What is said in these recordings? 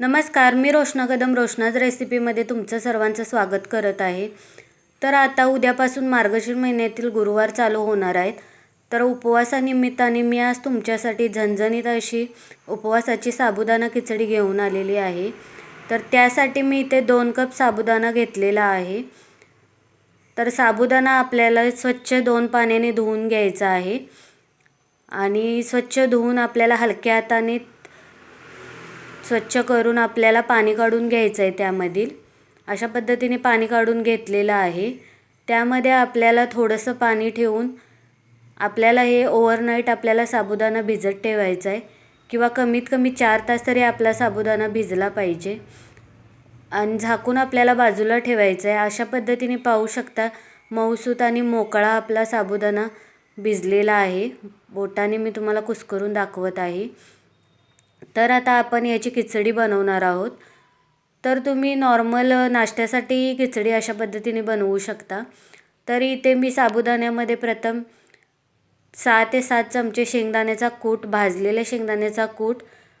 नमस्कार मी रोशना कदम रोशनाज रेसिपीमध्ये तुमचं सर्वांचं स्वागत करत आहे. तर आता उद्यापासून मार्गशीर महिन्यातील गुरुवार चालू होणार आहेत. तर उपवासानिमित्ताने मी आज तुमच्यासाठी झणझणीत अशी उपवासाची साबुदाणा खिचडी घेऊन आलेली आहे. तर त्यासाठी मी इथे दोन कप साबुदाणा घेतलेला आहे. तर साबुदाणा आपल्याला स्वच्छ दोन पाण्याने धुवून घ्यायचा आहे. आणि स्वच्छ धुवून आपल्याला हलक्या हाताने स्वच्छ करून आपल्याला पाणी काढून घ्यायचं आहे त्यामधील. अशा पद्धतीने पाणी काढून घेतलेलं आहे. त्यामध्ये आपल्याला थोडंसं पाणी ठेवून आपल्याला हे ओव्हरनाईट आपल्याला साबुदाणा भिजत ठेवायचा आहे किंवा कमीत कमी चार तास तरी आपला साबुदाणा भिजला पाहिजे. आणि झाकून आपल्याला बाजूला ठेवायचं आहे अशा पद्धतीने पाहू शकता मऊसूत आणि मोकळा आपला साबुदाणा भिजलेला आहे. बोटाने मी तुम्हाला कुस्करून दाखवत आहे. तर आता आपण याची खिचडी बनवणार आहोत. तर तुम्ही नॉर्मल नाश्त्यासाठी खिचडी अशा पद्धतीने बनवू शकता. तर इथे मी साबुदाण्यामध्ये प्रथम सहा ते सात चमचे शेंगदाण्याचा कूट भाजलेल्या शेंगदाण्याचा कूट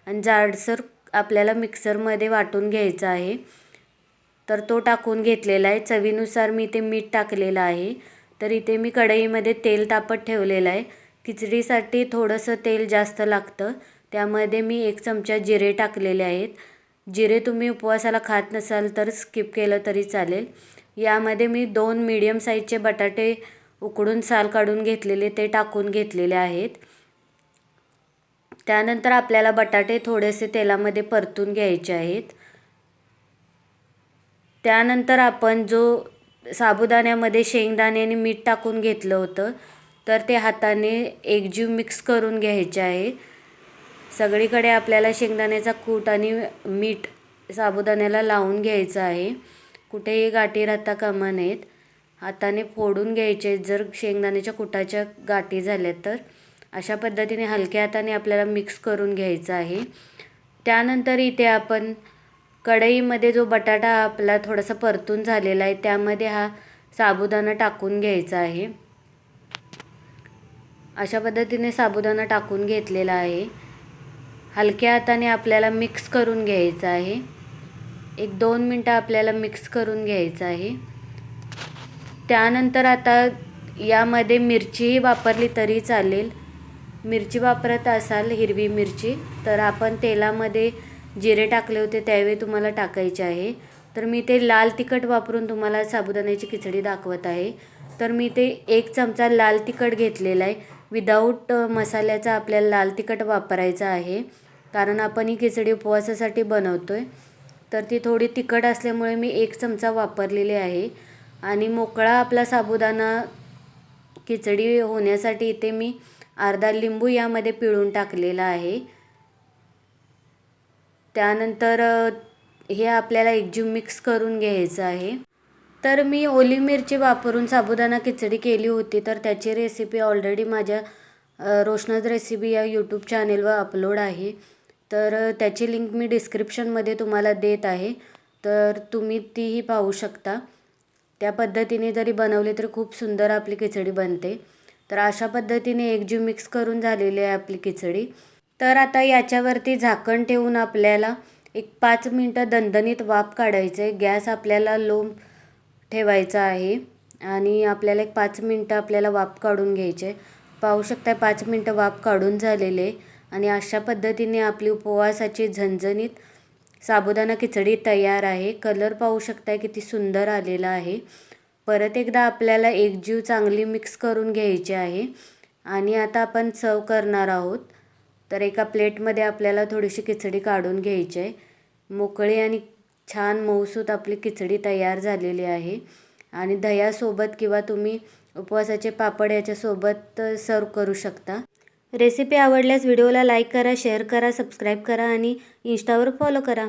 आणि जाडसर आपल्याला मिक्सरमध्ये वाटून घ्यायचा आहे. तर तो टाकून घेतलेला आहे. चवीनुसार मी इथे मीठ टाकलेलं आहे. तर इथे मी कढईमध्ये तेल तापत ठेवलेलं आहे. खिचडीसाठी थोडंसं तेल जास्त लागतं. त्यामध्ये मी एक चमचा जिरे टाकलेले आहेत. जिरे तुम्ही उपवासाला खात नसाल तर स्किप केलं तरी चालेल. यामध्ये मी दोन मीडियम साईजचे बटाटे उकडून साल काढून घेतलेले ते टाकून घेतलेले आहेत. त्यानंतर आपल्याला बटाटे थोडेसे तेलामध्ये परतून घ्यायचे आहेत. त्यानंतर आपण जो साबुदाण्यामध्ये शेंगदाणे आणि मीठ टाकून घेतलं होतं तर ते हाताने एकजीव मिक्स करून घ्यायचे आहे. सगळीकडे आपल्याला शेंगदाण्याचा कूट आणि मीठ साबुदाण्याला लावून घ्यायचं आहे. कुठेही गाठी राहता कामा नयेत. हाताने फोडून घ्यायचे. जर शेंगदाण्याच्या कुटाच्या गाठी झाल्या तर अशा पद्धतीने हलक्या हाताने आपल्याला मिक्स करून घ्यायचं आहे. त्यानंतर इथे आपण कढईमध्ये जो बटाटा आपला थोडासा परतून झालेला आहे त्यामध्ये हा साबुदाणा टाकून घ्यायचा आहे. अशा पद्धतीने साबुदाणा टाकून घेतलेला आहे. हलक्या हाताने आपल्याला मिक्स करून घ्यायचं आहे. एक दोन मिनटं आपल्याला मिक्स करून घ्यायचं आहे. त्यानंतर आता यामध्ये मिरचीही वापरली तरी चालेल. मिरची वापरत असाल हिरवी मिरची तर आपण तेलामध्ये जिरे टाकले होते त्यावेळी तुम्हाला टाकायचे आहे. तर मी ते लाल तिखट वापरून तुम्हाला साबुदाण्याची खिचडी दाखवत आहे. तर मी ते एक चमचा लाल तिखट घेतलेला आहे. विदाऊट मसाल्याचा आपल्याला लाल तिखट वापरायचा आहे. कारण आपण ही खिचडी उपवासासाठी बनवतो आहे तर ती थोडी तिखट असल्यामुळे मी एक चमचा वापरलेली आहे. आणि मोकळा आपला साबुदाणा खिचडी होण्यासाठी इथे मी अर्धा लिंबू यामध्ये पिळून टाकलेला आहे. त्यानंतर हे आपल्याला एकजीव मिक्स करून घ्यायचं आहे. तर मी ओली मिरची वापरून साबुदाणा खिचडी केली होती. तर त्याची रेसिपी ऑलरेडी माझ्या रोशनाज रेसिपी या यूट्यूब चॅनेलवर अपलोड आहे. तर त्याची लिंक मी डिस्क्रिप्शनमध्ये तुम्हाला देत आहे. तर तुम्ही तीही पाहू शकता. त्या पद्धतीने जरी बनवली तर खूप सुंदर आपली खिचडी बनते. तर अशा पद्धतीने एकजीव मिक्स करून झालेली आहे आपली खिचडी. तर आता याच्यावरती झाकण ठेवून आपल्याला एक पाच मिनटं दणदणीत वाफ काढायचं आहे गॅस आपल्याला लो ठेवायचा आहे आणि आपल्याला एक पाच मिनटं आपल्याला वाफ काढून घ्यायचे पाहू शकता पाच मिनटं वाफ काढून झालेले आणि अशा पद्धतीने आपली उपवासाची झणझणीत साबुदाणा खिचडी तयार आहे. कलर पाहू शकता किती सुंदर आलेला आहे. परत एकदा आपल्याला एकजीव चांगली मिक्स करून घ्यायची आहे. आणि आता आपण सर्व करणार आहोत. तर एका प्लेटमध्ये आपल्याला थोडीशी खिचडी काढून घ्यायची आहे. मोकळी आणि छान मऊसूत आपली खिचडी तयार झालेली आहे. आणि दह्यासोबत किंवा तुम्ही उपवासाचे पापड याच्यासोबत सर्व करू शकता. रेसिपी आवडल्यास व्हिडिओला लाईक करा शेअर करा सबस्क्राईब करा आणि इंस्टावर फॉलो करा.